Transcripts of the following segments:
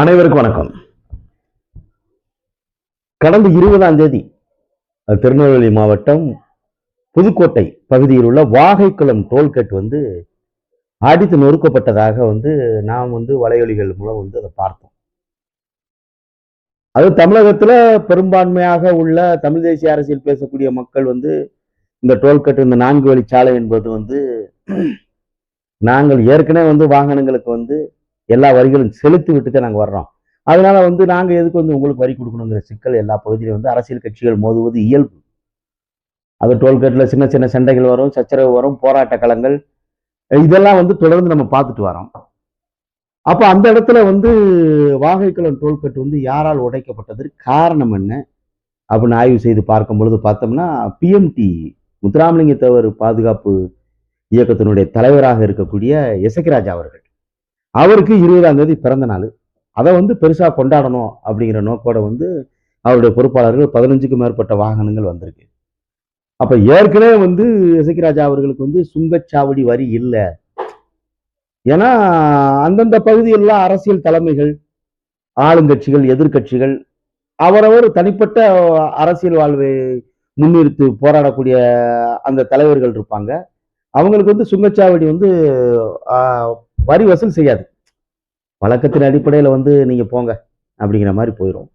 அனைவருக்கும் வணக்கம். கடந்த இருபதாம் தேதி திருநெல்வேலி மாவட்டம் புதுக்கோட்டை பகுதியில் உள்ள வாகைக்குளம் டோல்கேட் வந்து அடித்து நொறுக்கப்பட்டதாக வந்து நாம் வந்து வலையொலிகள் மூலம் வந்து அதை பார்த்தோம். அது தமிழகத்துல பெரும்பான்மையாக உள்ள தமிழ் தேசிய அரசியல் பேசக்கூடிய மக்கள் வந்து இந்த டோல்கேட் இந்த நான்கு வழிச்சாலை என்பது வந்து நாங்கள் ஏற்கனவே வந்து வாகனங்களுக்கு வந்து எல்லா வரிகளும் செலுத்தி விட்டு தான் நாங்கள் வர்றோம். அதனால வந்து நாங்கள் எதுக்கு வந்து உங்களுக்கு வரி கொடுக்கணுங்கிற சிக்கல் எல்லா பகுதியிலும் வந்து அரசியல் கட்சிகள் மோதுவது இயல்பு. அது டோல்கேட்டில் சின்ன சின்ன சண்டைகள் வரும் சச்சரவு வரும் போராட்ட களங்கள் இதெல்லாம் வந்து தொடர்ந்து நம்ம பார்த்துட்டு வரோம். அப்போ அந்த இடத்துல வந்து வாகைக்குளம் டோல்கேட் வந்து யாரால் உடைக்கப்பட்டதற்கு காரணம் என்ன? அப்படின்னு ஆய்வு செய்து பார்க்கும் பொழுது பார்த்தோம்னா பிஎம்டி முத்துராமலிங்க தேவர் பாதுகாப்பு இயக்கத்தினுடைய தலைவராக இருக்கக்கூடிய எசக்கிராஜ் அவர்கள். அவருக்கு இருபதாம் தேதி பிறந்த நாள். அதை வந்து பெருசாக கொண்டாடணும் அப்படிங்கிற நோக்கோட வந்து அவருடைய பொறுப்பாளர்கள் பதினஞ்சுக்கு மேற்பட்ட வாகனங்கள் வந்திருக்கு. அப்போ ஏற்கனவே வந்து இசக்கிராஜா அவர்களுக்கு வந்து சுங்கச்சாவடி வரி இல்லை. ஏன்னா அந்தந்த பகுதியெல்லாம் அரசியல் தலைமைகள் ஆளுங்கட்சிகள் எதிர்கட்சிகள் அவரவர் தனிப்பட்ட அரசியல் வாழ்வை முன்னிறுத்து போராடக்கூடிய அந்த தலைவர்கள் இருப்பாங்க. அவங்களுக்கு வந்து சுங்கச்சாவடி வந்து ஆஹ், வரி வசூல் செய்யாது. வழக்கத்தின் அடிப்படையில் வந்து நீங்க போங்க அப்படிங்கிற மாதிரி போயிடும்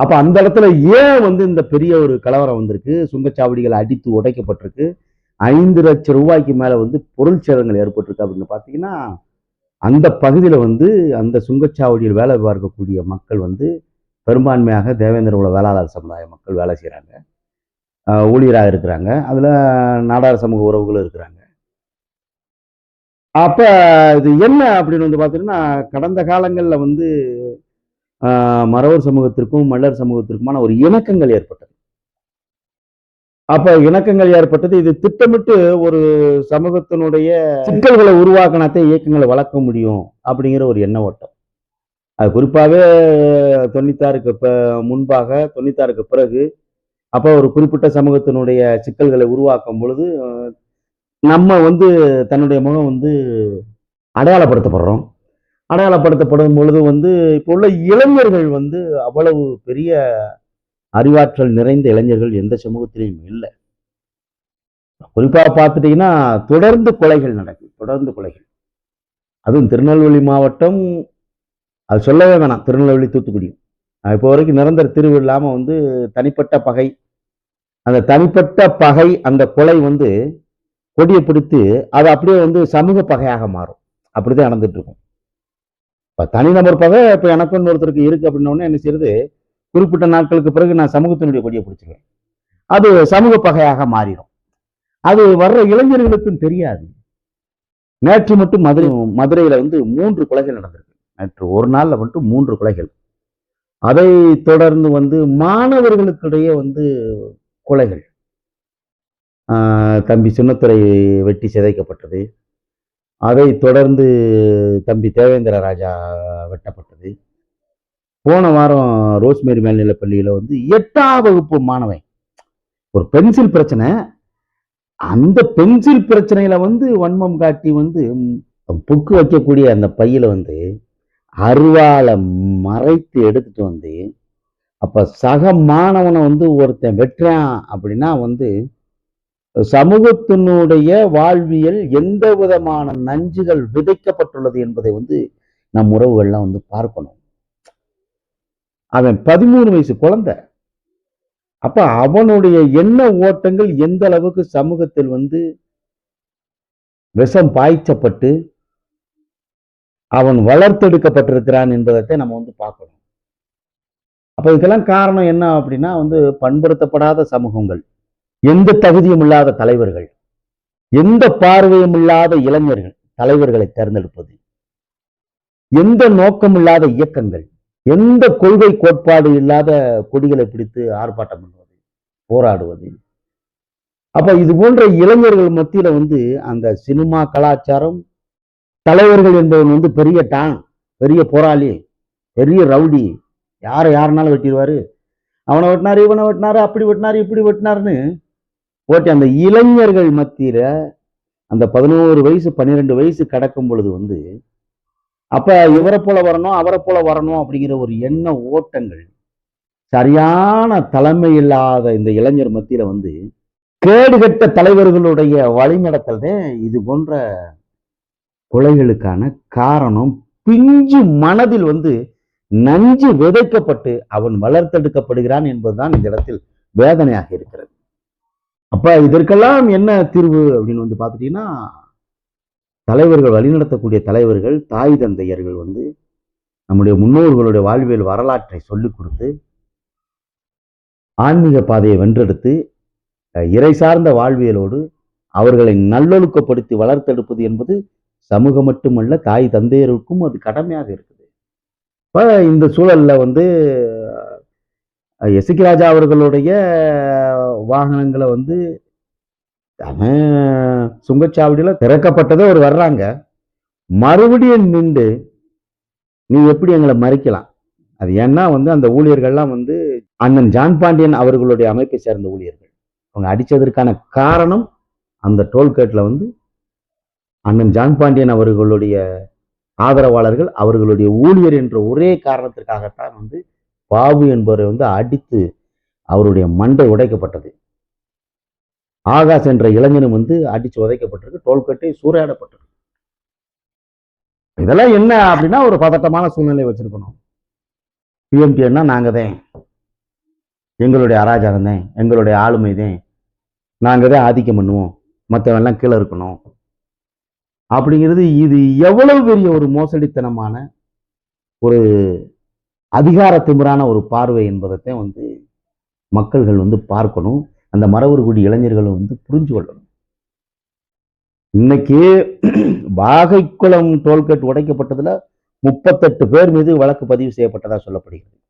அப்ப அந்த இடத்துல ஏன் வந்து இந்த பெரிய ஒரு கலவரம் வந்திருக்கு? சுங்கச்சாவடிகள் அடித்து உடைக்கப்பட்டிருக்கு. ஐந்து லட்சம் ரூபாய்க்கு மேல வந்து பொருள் சேதங்கள் ஏற்பட்டிருக்கு அப்படின்னு பார்த்தீங்கன்னா அந்த பகுதியில் வந்து அந்த சுங்கச்சாவடியில் வேலை பார்க்கக்கூடிய மக்கள் வந்து பெரும்பான்மையாக தேவேந்திர குல வேளாளர் சமுதாய மக்கள் வேலை செய்கிறாங்க ஊழியராக இருக்கிறாங்க. அதில் நாடார் சமூக உறவுகளும் இருக்கிறாங்க. அப்ப இது என்ன அப்படின்னு வந்து பார்த்தீங்கன்னா கடந்த காலங்களில் வந்து ஆஹ், மறவர் சமூகத்திற்கும் மல்லர் சமூகத்திற்குமான ஒரு இணக்கங்கள் ஏற்பட்டது. அப்ப இணக்கங்கள் ஏற்பட்டது இது திட்டமிட்டு ஒரு சமூகத்தினுடைய சிக்கல்களை உருவாக்கினாத்தே இயக்கங்களை வளர்க்க முடியும் அப்படிங்கிற ஒரு எண்ண ஓட்டம். அது குறிப்பாகவே தொண்ணூத்தாறுக்கு முன்பாக தொண்ணூத்தாறுக்கு பிறகு அப்போ ஒரு குறிப்பிட்ட சமூகத்தினுடைய சிக்கல்களை உருவாக்கும் பொழுது நம்ம வந்து தன்னுடைய முகம் வந்து அடையாளப்படுத்தப்படுறோம். அடையாளப்படுத்தப்படும் பொழுது வந்து இப்போ உள்ள இளைஞர்கள் வந்து அவ்வளவு பெரிய அறிவாற்றல் நிறைந்த இளைஞர்கள் எந்த சமூகத்திலையும் இல்லை. குறிப்பாக பார்த்துட்டீங்கன்னா தொடர்ந்து கொலைகள் நடக்குது. தொடர்ந்து கொலைகள். அதுவும் திருநெல்வேலி மாவட்டம் அது சொல்லவே வேணாம். திருநெல்வேலி தூத்துக்குடி. இப்போ வரைக்கும் நிரந்தர தீர்வு இல்லாமல் வந்து தனிப்பட்ட பகை அந்த தனிப்பட்ட பகை அந்த கொலை வந்து கொடியை பிடித்து அது அப்படியே வந்து சமூக பகையாக மாறும். அப்படிதான் நடந்துட்டு இருக்கும் இப்போ தனிநபர் பகை இப்போ எனக்கு ஒருத்தருக்கு இருக்கு அப்படின்னோடனே என்ன செய்யுது குறிப்பிட்ட நாட்களுக்கு பிறகு நான் சமூகத்தினுடைய கொடியை பிடிச்சிருவேன் அது சமூக பகையாக மாறிடும். அது வர்ற இளைஞர்களுக்கும் தெரியாது. நேற்று மட்டும் மதுரை மதுரையில வந்து மூன்று கொலைகள் நடந்திருக்கு. நேற்று ஒரு நாள்ல மட்டும் மூன்று கொலைகள். அதை தொடர்ந்து வந்து மாணவர்களுக்கிடையே வந்து கொலைகள். தம்பி சின்னத்துறை வெட்டி சிதைக்கப்பட்டது. அதை தொடர்ந்து தம்பி தேவேந்திர ராஜா வெட்டப்பட்டது. போன வாரம் ரோஸ்மேரி மேல்நிலைப் பள்ளியில் வந்து எட்டாம் வகுப்பு மாணவன். ஒரு பென்சில் பிரச்சனை. அந்த பென்சில் பிரச்சனையில் வந்து வன்மம் காட்டி வந்து புக்கு வைக்கக்கூடிய அந்த பையில வந்து அருவாளை மறைத்து எடுத்துட்டு வந்து அப்போ சக மாணவனை வந்து ஒருத்தன் வெட்டுறான் அப்படின்னா வந்து சமூகத்தினுடைய வாழ்வியல் எந்த விதமான நஞ்சுகள் விதைக்கப்பட்டுள்ளது என்பதை வந்து நம் உறவுகள்லாம் வந்து பார்க்கணும். அவன் பதிமூணு வயசு குழந்தை. அப்ப அவனுடைய எண்ண ஓட்டங்கள் எந்த அளவுக்கு சமூகத்தில் வந்து விஷம் பாய்ச்சப்பட்டு அவன் வளர்த்தெடுக்கப்பட்டிருக்கிறான் என்பதை நம்ம வந்து பார்க்கணும். அப்ப இதுக்கெல்லாம் காரணம் என்ன அப்படின்னா வந்து பண்படுத்தப்படாத சமூகங்கள். எந்த தகுதியும் இல்லாத தலைவர்கள் எந்த பார்வையும் இல்லாத இளைஞர்கள் தலைவர்களை தேர்ந்தெடுப்பது? எந்த நோக்கம் இல்லாத இயக்கங்கள் எந்த கொள்கை கோட்பாடு இல்லாத கொடிகளை பிடித்து ஆர்ப்பாட்டம் பண்ணுவது போராடுவது? அப்ப இது போன்ற இளைஞர்கள் மத்தியில வந்து அந்த சினிமா கலாச்சாரம் தலைவர்கள் என்பவன் வந்து பெரிய டான் பெரிய போராளி பெரிய ரவுடி யாரை யாருனாலும் வெட்டிடுவாரு. அவனை வெட்டினாரு இவனை வெட்டினாரு அப்படி வெட்டினாரு இப்படி வெட்டினாருன்னு போட்டு அந்த இளைஞர்கள் மத்தியில அந்த பதினோரு வயசு பன்னிரெண்டு வயசு கடக்கும் பொழுது வந்து அப்ப இவரை போல வரணும் அவரை போல வரணும் அப்படிங்கிற ஒரு எண்ண ஓட்டங்கள் சரியான தலைமை இல்லாத இந்த இளைஞர் மத்தியில வந்து கேடுகட்ட தலைவர்களுடைய வழிநடத்தல் இது போன்ற கொலைகளுக்கான காரணம். பிஞ்சு மனதில் வந்து நஞ்சு விதைக்கப்பட்டு அவன் வளர்த்தெடுக்கப்படுகிறான் என்பதுதான் இந்த இடத்தில் வேதனையாக இருக்கிறது. அப்ப இதற்கெல்லாம் என்ன தீர்வு அப்படின்னு வந்து பார்த்துட்டீங்கன்னா தலைவர்கள் வழிநடத்தக்கூடிய தலைவர்கள் தாய் தந்தையர்கள் வந்து நம்முடைய முன்னோர்களுடைய வாழ்வியல் வரலாற்றை சொல்லிக் கொடுத்து ஆன்மீக பாதையை வென்றெடுத்து இறை சார்ந்த வாழ்வியலோடு அவர்களை நல்லொழுக்கப்படுத்தி வளர்த்தெடுப்பது என்பது சமூகம் மட்டுமல்ல தாய் தந்தையருக்கும் அது கடமையாக இருக்குது. இப்போ இந்த சூழல்ல வந்து எஸ்கி ராஜா அவர்களுடைய வாகனங்களை வந்து அவன் சுங்கச்சாவடியில் திறக்கப்பட்டதே ஒரு வர்றாங்க. மறுபடியும் நின்று நீ எப்படி எங்களை மறைக்கலாம்? அது ஏன்னா வந்து அந்த ஊழியர்கள்லாம் வந்து அண்ணன் ஜான் பாண்டியன் அவர்களுடைய அமைப்பை சேர்ந்த ஊழியர்கள். அவங்க அடித்ததற்கான காரணம் அந்த டோல்கேட்டில் வந்து அண்ணன் ஜான் பாண்டியன் அவர்களுடைய ஆதரவாளர்கள் அவர்களுடைய ஊழியர் என்ற ஒரே காரணத்திற்காகத்தான் வந்து பாபு என்பவரை வந்து அடித்து அவருடைய மண்டை உடைக்கப்பட்டது. ஆகாஷ் என்ற இளைஞனும் வந்து அடிச்சு உதைக்கப்பட்டிருக்கு டோல்கேட்டை சூறையாடப்பட்டிருக்கு. இதெல்லாம் என்ன அப்படின்னா ஒரு பதட்டமான சூழ்நிலை வச்சிருக்கணும். பிஎம்டிஎன்னா நாங்கள் தான் எங்களுடைய அராஜகம் தான். எங்களுடைய ஆளுமை தான். நாங்கள் தான் ஆதிக்கம் பண்ணுவோம். மற்றவெல்லாம் கீழே இருக்கணும். அப்படிங்கிறது இது எவ்வளவு பெரிய ஒரு மோசடித்தனமான ஒரு அதிகார திமிரான ஒரு பார்வை என்பதைத்தான் வந்து மக்கள்கள் வந்து பார்க்கணும். அந்த மரவர்குடி இளைஞர்களும் வந்து புரிஞ்சு கொள்ளணும். இன்னைக்கு வாகைக்குளம் டோல்கேட் உடைக்கப்பட்டதுல முப்பத்தெட்டு பேர் மீது வழக்கு பதிவு செய்யப்பட்டதா சொல்லப்படுகிறது.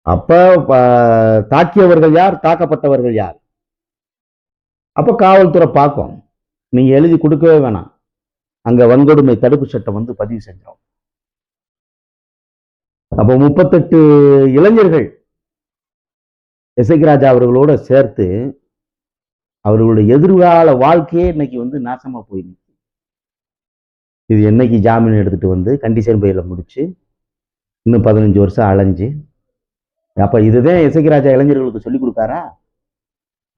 அப்ப ப- தாக்கியவர்கள் யார்? தாக்கப்பட்டவர்கள் யார்? அப்ப காவல்துறை பார்க்கும். நீங்க எழுதி கொடுக்கவே வேணாம். அங்க வன்கொடுமை தடுப்பு சட்டம் வந்து பதிவு செஞ்சோம் அப்போ முப்பத்தெட்டு இளைஞர்கள் இசைக்குராஜா அவர்களோட சேர்த்து அவர்களுடைய எதிர்கால வாழ்க்கையே இன்னைக்கு வந்து நாசமா போயிருக்கு இது என்னைக்கு ஜாமீன் எடுத்துட்டு வந்து கண்டிஷன் பையில முடிச்சு இன்னும் பதினஞ்சு வருஷம் அலைஞ்சு அப்ப இதுதான் இசைக்கு ராஜா இளைஞர்களுக்கு சொல்லிக் கொடுக்காரா?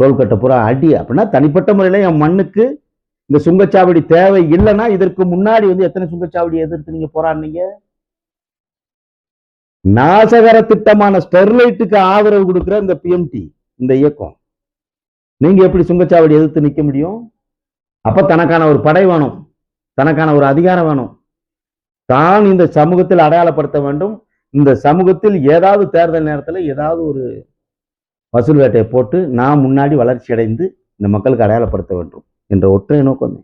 தோல்கட்டை பூரா அடி. அப்படின்னா தனிப்பட்ட முறையில என் மண்ணுக்கு இந்த சுங்கச்சாவடி தேவை இல்லைன்னா இதற்கு முன்னாடி வந்து எத்தனை சுங்கச்சாவடி எதிர்த்து நீங்க போராடினீங்க? நாசகர திட்டமான ஸ்டெர்லைட்டுக்கு ஆதரவு கொடுக்கிற இந்த பிஎம்டி இந்த இயக்கம். நீங்க எப்படி சுங்கச்சாவடி எதிர்த்து நிக்க முடியும்? அப்ப தனக்கான ஒரு படை வேணும். தனக்கான ஒரு அதிகாரம் வேணும். தான் இந்த சமூகத்தில் அடையாளப்படுத்த வேண்டும். இந்த சமூகத்தில் ஏதாவது தேர்தல் நேரத்தில் ஏதாவது ஒரு வசூல் வேட்டையை போட்டு நான் முன்னாடி வளர்ச்சி அடைந்து இந்த மக்களுக்கு அடையாளப்படுத்த வேண்டும் என்ற ஒற்றை நோக்கம்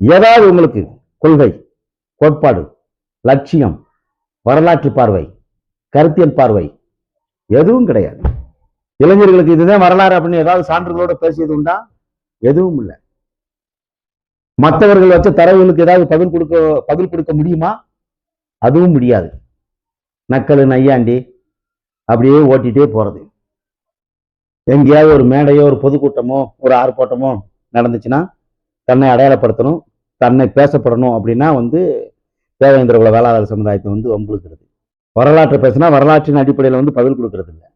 ஏதாவது உங்களுக்கு கொள்கை கோட்பாடு லட்சியம் வரலாற்று பார்வை கருத்தியல் பார்வை. எதுவும் கிடையாது. இளைஞர்களுக்கு இதுதான் வரலாறு அப்படின்னு ஏதாவது சான்றுகளோட பேசியது உண்டா? எதுவும் இல்லை. மற்றவர்கள் வச்ச தரவுகளுக்கு ஏதாவது பதில் கொடுக்க பதில் கொடுக்க முடியுமா? அதுவும் முடியாது. நக்கலு நையாண்டி அப்படியே ஓட்டிட்டே போறது. எங்கேயாவது ஒரு மேடையோ ஒரு பொதுக்கூட்டமோ ஒரு ஆர்ப்பாட்டமோ நடந்துச்சுன்னா தன்னை அடையாளப்படுத்தணும் தன்னை பேசப்படணும் அப்படின்னா வந்து தேவேந்திர குல வேளாளர் சமுதாயத்தை வந்து வம்புழுக்கிறது. வரலாற்றை பேசுனா வரலாற்றின் அடிப்படையில் வந்து பதில் கொடுக்கறது இல்லை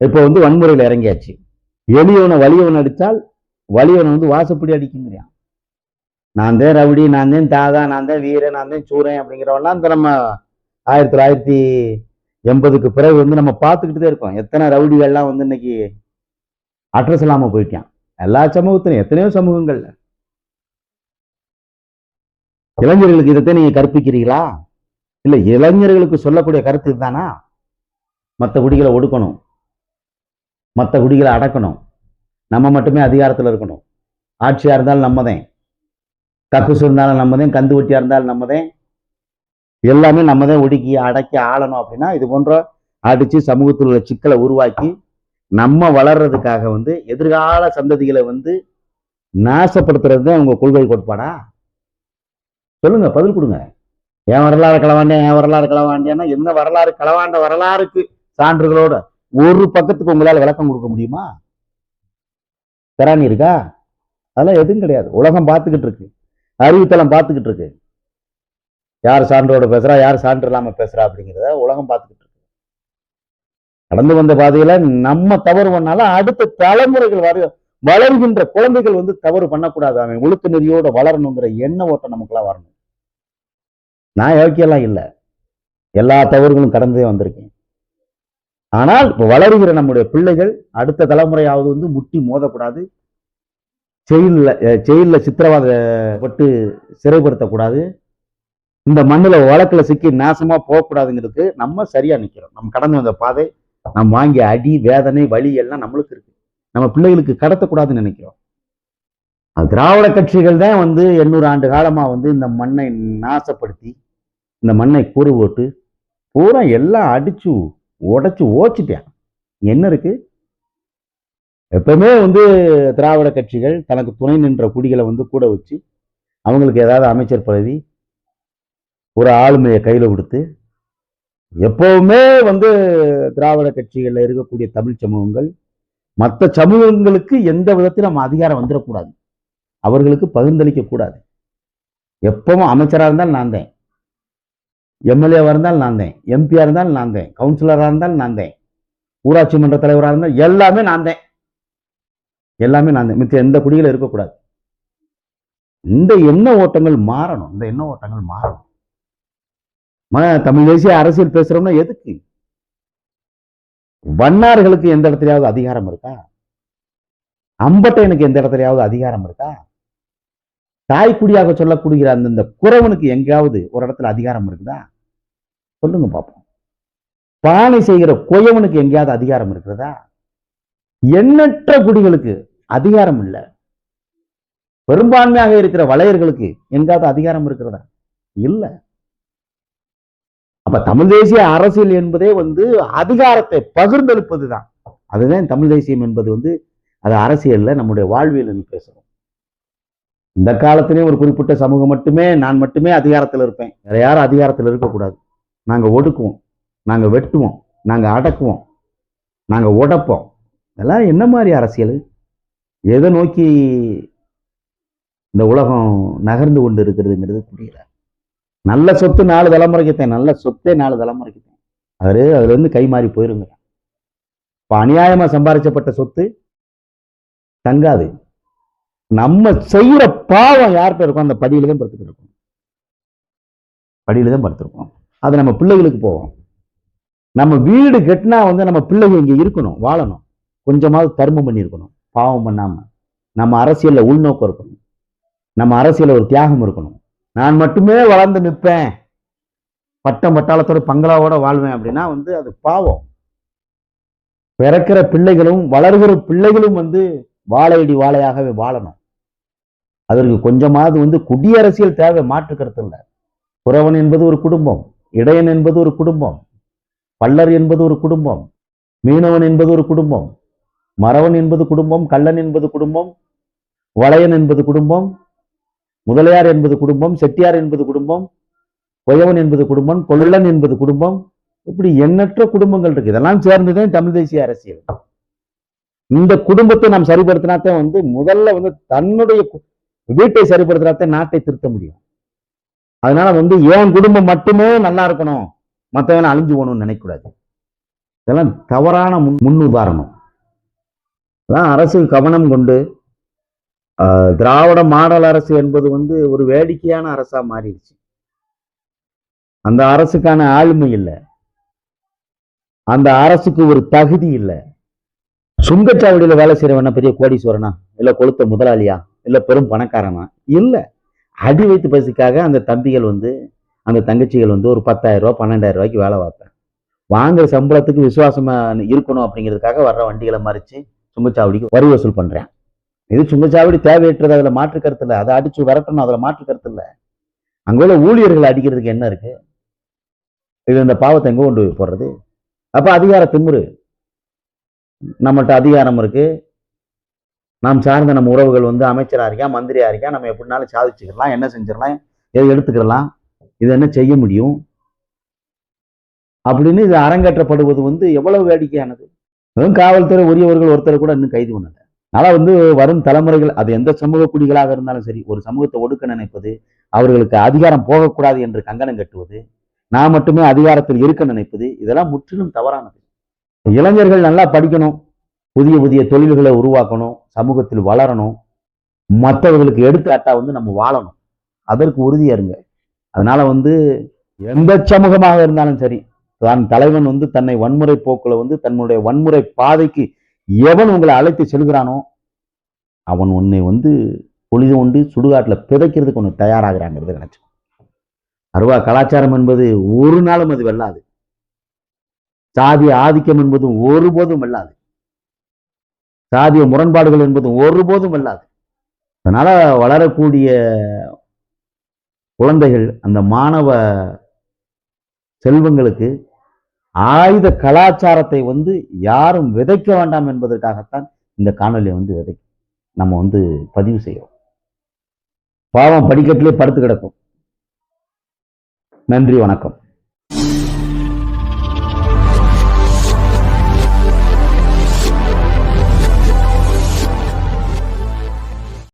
இப்போ வந்து வன்முறையில் இறங்கியாச்சு. எளியவனை வலியவன் அடித்தால் வலியவனை வந்து வாசப்படி அடிக்குங்கிறான். நான் தான் ரவுடி நான் தான் தாதா நான் தான் வீரன் நான் தான் சூரன் அப்படிங்கிறவெல்லாம் இந்த நம்ம ஆயிரத்தி தொள்ளாயிரத்தி எண்பதுக்கு பிறகு வந்து நம்ம பார்த்துக்கிட்டு தான் இருக்கோம். எத்தனை ரவுடிகள்லாம் வந்து இன்னைக்கு அட்ரஸ் இல்லாமல் போயிட்டான் எல்லா சமூகத்திலும் எத்தனையோ சமூகங்கள்ல. இளைஞர்களுக்கு இதைத்தான் நீங்க கற்பிக்கிறீங்களா இல்ல இளைஞர்களுக்கு சொல்லக்கூடிய கருத்து இதுதானா? மற்ற குடிகளை ஒடுக்கணும். மற்ற குடிகளை அடக்கணும். நம்ம மட்டுமே அதிகாரத்தில் இருக்கணும். ஆட்சியா இருந்தாலும் நம்மதேன். கக்குசு இருந்தாலும் நம்மதேன். கந்து வெட்டியா இருந்தாலும் நம்மதேன். எல்லாமே நம்மதான் ஒடுக்கி அடக்கி ஆளணும் அப்படின்னா இது போன்ற அடிச்சு சமூகத்தில் உள்ள சிக்கலை உருவாக்கி நம்ம வளர்றதுக்காக வந்து எதிர்கால சந்ததிகளை வந்து நாசப்படுத்துறது தான் உங்கள் கொள்கை கோட்பாடா? சொல்லுங்க பதில் கொடுங்க. என் வரலாறு களவாண்டியா? என் வரலாறு களவாண்டியான்னா என்ன வரலாறு களவாண்ட வரலாறுக்கு சான்றுகளோட ஒரு பக்கத்துக்கு உங்களால விளக்கம் கொடுக்க முடியுமா? திராணி இருக்கா? அதெல்லாம் எதுவும் கிடையாது. உலகம் பார்த்துக்கிட்டு இருக்கு. அறிவுத்தளம் பார்த்துக்கிட்டு இருக்கு. யார் சான்றோட பேசுறா யார் சான்று இல்லாம பேசுறா அப்படிங்கிறத உலகம் பார்த்துக்கிட்டு இருக்கு. கடந்து வந்த பாதையில நம்ம தவறு பண்ணாலும் அடுத்த தலைமுறைகள் வர வளர்கின்ற குழந்தைகள் வந்து தவறு பண்ணக்கூடாது. அவன் ஒழுக்க நெறியோட வளரணுங்கிற எண்ண ஓட்டம் நமக்குலாம் வரணும். நான் யோக்கியெல்லாம் இல்லை. எல்லா தவறுகளும் கடந்தே வந்திருக்கேன். ஆனால் இப்போ வளருகிற நம்முடைய பிள்ளைகள் அடுத்த தலைமுறையாவது வந்து முட்டி மோதக்கூடாது. செயல்ல செயல்ல சித்திரவாதப்பட்டு சிறைப்படுத்தக்கூடாது. இந்த மண்ணுல வழக்கில் சிக்கி நாசமா போகக்கூடாதுங்கிறதுக்கு நம்ம சரியா நிக்கிறோம். நம்ம கடந்து வந்த பாதை நம்ம வாங்கிய அடி வேதனை வலி எல்லாம் நம்மளுக்கு இருக்கு. நம்ம பிள்ளைகளுக்கு கடத்தக்கூடாதுன்னு நினைக்கிறோம். அது திராவிட கட்சிகள் தான் வந்து எண்ணூறு ஆண்டு காலமா வந்து இந்த மண்ணை நாசப்படுத்தி இந்த மண்ணை கூறு போட்டு பூரா எல்லாம் அடிச்சு உடைச்சு ஓச்சிட்டேன். என்ன இருக்கு? எப்பவுமே வந்து திராவிட கட்சிகள் தனக்கு துணை நின்ற குடிகளை வந்து கூட வச்சு அவங்களுக்கு ஏதாவது அமைச்சர் பதவி ஒரு ஆளுமையை கையில் கொடுத்து எப்பவுமே வந்து திராவிட கட்சிகளில் இருக்கக்கூடிய தமிழ் சமூகங்கள் மற்ற சமூகங்களுக்கு எந்த விதத்திலும் நம்ம அதிகாரம் வந்துடக்கூடாது. அவர்களுக்கு பகிர்ந்தளிக்க கூடாது எப்பவும் அமைச்சராக இருந்தால் நான் தான். எம்எல்ஏவாக இருந்தாலும் நான் தான். எம்பியாக இருந்தாலும் நான் தான். கவுன்சிலராக இருந்தாலும் நான் தான். ஊராட்சி மன்ற தலைவராக இருந்தால் எல்லாமே நான் தான். எல்லாமே நான் தான். மித்த எந்த குடியில் இருக்கக்கூடாது. இந்த எண்ண ஓட்டங்கள் மாறணும். இந்த எண்ண ஓட்டங்கள் மாறணும். ம- தமிழ் தேசிய அரசியல் பேசுறோம்னா எதுக்கு? வண்ணார்களுக்கு எந்த இடத்துலயாவது அதிகாரம் இருக்கா? அம்பட்டையனுக்கு எந்த இடத்துலயாவது அதிகாரம் இருக்கா? தாய்க்குடியாக சொல்லக்கூடிய அந்த இந்த குறவனுக்கு எங்கேயாவது ஒரு இடத்துல அதிகாரம் இருக்குதா? சொல்லுங்க பார்ப்போம் பானை செய்கிற குயவனுக்கு எங்கேயாவது அதிகாரம் இருக்கிறதா? எண்ணற்ற குடிகளுக்கு அதிகாரம் இல்லை. பெரும்பான்மையாக இருக்கிற வளையர்களுக்கு எங்காவது அதிகாரம் இருக்கிறதா? இல்ல. அப்ப தமிழ் தேசிய அரசியல் என்பதே வந்து அதிகாரத்தை பகிர்ந்தெடுப்பது தான் அதுதான் தமிழ் தேசியம் என்பது வந்து அது அரசியல்ல நம்முடைய வாழ்வியல் பேசுறோம். இந்த காலத்திலேயும் ஒரு குறிப்பிட்ட சமூகம் மட்டுமே நான் மட்டுமே அதிகாரத்தில் இருப்பேன். வேற யாரும் அதிகாரத்தில் இருக்கக்கூடாது. நாங்க ஒடுக்குவோம். நாங்க வெட்டுவோம். நாங்க அடக்குவோம். நாங்க உடப்போம். இதெல்லாம் என்ன மாதிரி அரசியல்? எதை நோக்கி இந்த உலகம் நகர்ந்து கொண்டு இருக்கிறதுங்கிறது புரியல. நல்ல சொத்து நாலு தலைமுறைக்குத்தேன். நல்ல சொத்தே நாலு தலைமுறைக்குத்தேன். அவரு அதுல இருந்து கை மாறி போயிருங்க இப்போ அநியாயமா சம்பாதிச்சப்பட்ட சொத்து தங்காது. நம்ம செய்யற பாவம் யார்கிட்ட இருக்கும் அந்த படியில தான் படுத்துட்டு இருக்கோம். படியில தான் படுத்திருக்கோம். அது நம்ம பிள்ளைகளுக்கு போவோம். நம்ம வீடு கட்டினா வந்து நம்ம பிள்ளைங்க இங்க இருக்கணும் வாழணும். கொஞ்சமாவது தர்மம் பண்ணியிருக்கணும். பாவம் பண்ணாம. நம்ம அரசியல்ல உள்நோக்கம் இருக்கணும். நம்ம அரசியலில் ஒரு தியாகம் இருக்கணும். நான் மட்டுமே வளர்ந்து நிற்பேன். பட்டம் பட்டாளத்தோட பங்களாவோட வாழ்வேன் அப்படின்னா வந்து அது பாவம். பிறக்கிற பிள்ளைகளும் வளர்கிற பிள்ளைகளும் வந்து வாழையடி வாழையாகவே வாழணும். அதற்கு கொஞ்சமாவது வந்து குடியரசியல் தேவை மாற்று கருத்து இல்லை புறவன் என்பது ஒரு குடும்பம் இடையன் என்பது ஒரு குடும்பம் பல்லர் என்பது ஒரு குடும்பம் மீனவன் என்பது ஒரு குடும்பம் மறவன் என்பது குடும்பம் கள்ளன் என்பது குடும்பம் வளையன் என்பது குடும்பம் முதலியார் என்பது குடும்பம் செட்டியார் என்பது குடும்பம் கொயவன் என்பது குடும்பம் கொள்ளன் என்பது குடும்பம். இப்படி எண்ணற்ற குடும்பங்கள் இருக்கு. இதெல்லாம் சேர்ந்துதான் தமிழ் தேசிய அரசியல். இந்த குடும்பத்தை நாம் சரிப்படுத்தினாத்தான் வந்து முதல்ல வந்து தன்னுடைய வீட்டை சரிப்படுத்தினாத்தான் நாட்டை திருத்த முடியும். அதனால வந்து என் குடும்பம் மட்டுமே நல்லா இருக்கணும்? மற்றவன அழிஞ்சு போகணும்னு நினைக்கக்கூடாது. இதெல்லாம் தவறான முன் முன்னுதாரணம். அதான் அரசு கவனம் கொண்டு ஆஹ், திராவிட மாடல் அரசு என்பது வந்து ஒரு வேடிக்கையான அரசா மாறிடுச்சு. அந்த அரசுக்கான ஆளுமை இல்லை. அந்த அரசுக்கு ஒரு தகுதி இல்லை. சுங்கச்சாவடியில வேலை செய்யறவனா பெரிய கோடீஸ்வரனா? இல்ல கொளுத்த முதலாளியா? இல்ல பெரும் பணக்காரனா? இல்ல. அடி வைத்து பசிக்காக அந்த தம்பிகள் வந்து அந்த தங்கச்சிகள் வந்து ஒரு பத்தாயிரம் ரூபாய் பன்னெண்டாயிரம் ரூபாய்க்கு வேலை பார்ப்பேன். வாங்குற சம்பளத்துக்கு விசுவாசமா இருக்கணும் அப்படிங்கிறதுக்காக வர்ற வண்டிகளை மறிச்சு சுங்கச்சாவடிக்கு வரி வசூல் பண்றேன். இது சுங்கச்சாவடி தேவையற்றது அதுல மாற்று கருத்து இல்லை. அதை அடிச்சு விரட்டணும் அதுல மாற்று கருத்து இல்லை. அங்க உள்ள ஊழியர்களை அடிக்கிறதுக்கு என்ன இருக்கு? இது இந்த பாவத்தை எங்க கொண்டு போய் போடுறது? அப்ப அதிகார திமுரு நம்மகிட்ட அதிகாரம் இருக்குது நாம் சார்ந்த நம்ம உறவுகள் வந்து அமைச்சராக இருக்கா மந்திரியாக இருக்கா நம்ம எப்படினாலும் சாதிச்சுக்கலாம் என்ன செஞ்சிடலாம் எதை எடுத்துக்கலாம் இது என்ன செய்ய முடியும்? அப்படின்னு இது அரங்கேற்றப்படுவது வந்து எவ்வளவு வேடிக்கையானது. வெறும் காவல்துறை உரியவர்கள் ஒருத்தர் கூட இன்னும் கைது பண்ணலை. அதனால வந்து வரும் தலைமுறைகள் அது எந்த சமூக குடிகளாக இருந்தாலும் சரி ஒரு சமூகத்தை ஒடுக்க நினைப்பது அவர்களுக்கு அதிகாரம் போகக்கூடாது என்று கங்கணம் கட்டுவது நான் மட்டுமே அதிகாரத்தில் இருக்க நினைப்பது இதெல்லாம் முற்றிலும் தவறானது. இளைஞர்கள் நல்லா படிக்கணும். புதிய புதிய தொழில்களை உருவாக்கணும். சமூகத்தில் வளரணும். மற்றவர்களுக்கு எடுத்துக்காட்டா வந்து நம்ம வாழணும். அதற்கு உறுதியாக இருங்க. அதனால வந்து எந்த சமூகமாக இருந்தாலும் சரி தான் தலைவன் வந்து தன்னை வன்முறை போக்கில் வந்து தன்னுடைய வன்முறை பாதைக்கு எவன் உங்களை அழைத்து செல்கிறானோ அவன் உன்னை வந்து பொழுது கொண்டு சுடுகாட்டில் பிதைக்கிறதுக்கு ஒன்று தயாராகிறாங்கிறது நினைச்சு அருவா கலாச்சாரம் என்பது ஒரு நாளும் அது வெல்லாது. சாதிய ஆதிக்கம் என்பதும் ஒருபோதும் இல்லாது சாதிய முரண்பாடுகள் என்பதும் ஒருபோதும் இல்லாது அதனால வளரக்கூடிய குழந்தைகள் அந்த மாணவ செல்வங்களுக்கு ஆயுத கலாச்சாரத்தை வந்து யாரும் விதைக்க வேண்டாம் என்பதற்காகத்தான் இந்த காணொலியை வந்து விதை நம்ம வந்து பதிவு செய்கிறோம். பாவம் படிக்கட்டிலே படுத்து கிடக்கும். நன்றி வணக்கம்.